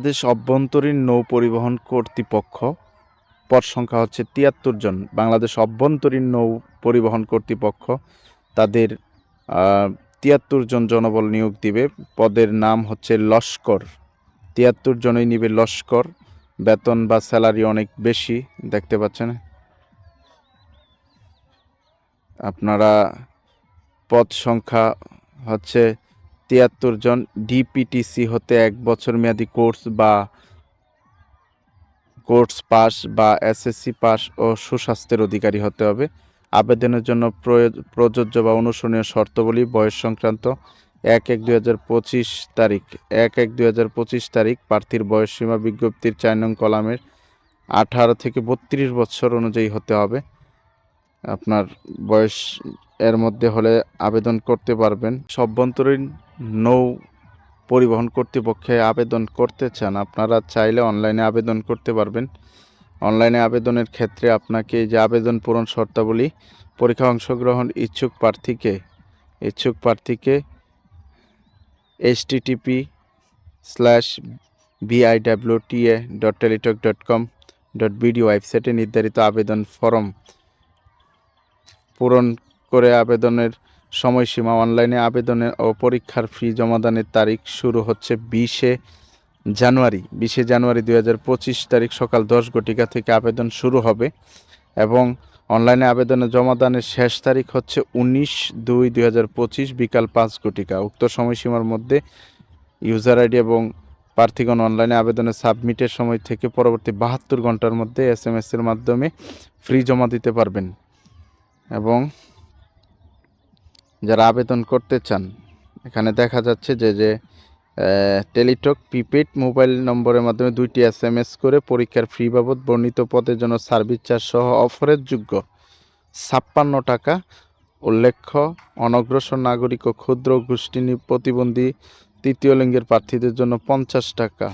বাংলাদেশ অভ্যন্তরীণ নৌ পরিবহন কর্তৃপক্ষ, পদ সংখ্যা হচ্ছে তিয়াত্তর জন। বাংলাদেশ অভ্যন্তরীণ নৌ পরিবহন কর্তৃপক্ষ তাদের তিয়াত্তর জন জনবল নিয়োগ দিবে। পদের নাম হচ্ছে লস্কর। তিয়াত্তর জনই নিবে লস্কর। বেতন বা স্যালারি অনেক বেশি, দেখতে পাচ্ছেন? আপনারা পদ সংখ্যা হচ্ছে তিয়াত্তর জন ডিপিটিসি হতে এক বছর মেয়াদি কোর্স বা কোর্স পাস বা এসএসসি পাস ও সুস্বাস্থ্যের অধিকারী হতে হবে। আবেদনের জন্য প্রয়- প্রযোজ্য বা অনুসরণীয় শর্তাবলী বয়স সংক্রান্ত এক এক দুই হাজার পঁচিশ তারিখ। এক এক দুই হাজার পঁচিশ তারিখ প্রার্থীর বয়সসীমা বিজ্ঞপ্তির চার নং কলামের আঠারো থেকে বত্রিশ বছর অনুযায়ী হতে হবে। আপনার বয়স এর মধ্যে হলে আবেদন করতে পারবেন। সভ্যন্তরীণ নৌ পরিবহন কর্তৃপক্ষে আবেদন করতে চান, আপনারা চাইলে অনলাইনে আবেদন করতে পারবেন। অনলাইনে আবেদনের ক্ষেত্রে আপনাকে যে আবেদন পূরণ শর্তাবলী, পরীক্ষা অংশগ্রহণ ইচ্ছুক প্রার্থীকে ইচ্ছুক প্রার্থীকে H TTP slash BIWTA dot Teletalk dot com dot BD ওয়েবসাইটে নির্ধারিত আবেদন ফর্ম পূরণ করে আবেদনের সময়সীমা অনলাইনে আবেদনের ও পরীক্ষার ফি জমাদানের তারিখ শুরু হচ্ছে বিশে জানুয়ারি। বিশে জানুয়ারি দুই হাজার পঁচিশ তারিখ সকাল দশ ঘটিকা থেকে আবেদন শুরু হবে এবং অনলাইনে আবেদনের জমাদানের শেষ তারিখ হচ্ছে উনিশ দুই দুই বিকাল পাঁচ ঘটিকা উক্ত সময়সীমার মধ্যে ইউজার আইডি এবং প্রার্থীগণ অনলাইনে আবেদনের সাবমিটের সময় থেকে পরবর্তী বাহাত্তর ঘণ্টার মধ্যে এস এর মাধ্যমে ফ্রি জমা দিতে পারবেন। এবং যারা আবেদন করতে চান, এখানে দেখা যাচ্ছে যে যে টেলিটক, প্রিপেড মোবাইল নম্বরের মাধ্যমে দুইটি এস এম এস করে পরীক্ষার ফি বাবদ বর্ণিত পদের জন্য সার্ভিস চার্জ সহ অফারের যোগ্য ছাপ্পান্ন টাকা উল্লেখ্য অনগ্রসর নাগরিক ও ক্ষুদ্র গোষ্ঠী প্রতিবন্ধী তৃতীয় লিঙ্গের প্রার্থীদের জন্য পঞ্চাশ টাকা।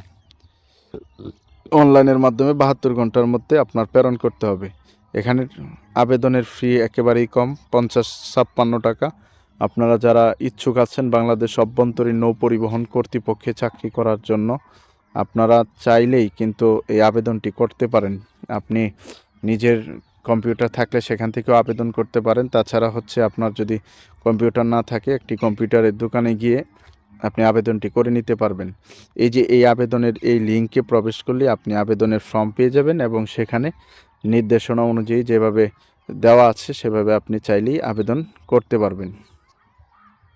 অনলাইনের মাধ্যমে বাহাত্তর ঘণ্টার মধ্যে আপনার প্রেরণ করতে হবে। এখানে আবেদনের ফি একেবারেই কম, পঞ্চাশ, ছাপ্পান্ন টাকা। আপনারা যারা ইচ্ছুক আছেন বাংলাদেশ অভ্যন্তরীণ নৌ পরিবহন কর্তৃপক্ষে চাকরি করার জন্য, আপনারা চাইলেই কিন্তু এই আবেদনটি করতে পারেন। আপনি নিজের কম্পিউটার থাকলে সেখান থেকেও আবেদন করতে পারেন। তাছাড়া হচ্ছে আপনার যদি কম্পিউটার না থাকে, একটি কম্পিউটারের দোকানে গিয়ে আপনি আবেদনটি করে নিতে পারবেন। এই যে এই আবেদনের এই লিঙ্কে প্রবেশ করলে আপনি আবেদনের ফর্ম পেয়ে যাবেন এবং সেখানে নির্দেশনা অনুযায়ী যেভাবে দেওয়া আছে সেভাবে আপনি চাইলেই আবেদন করতে পারবেন।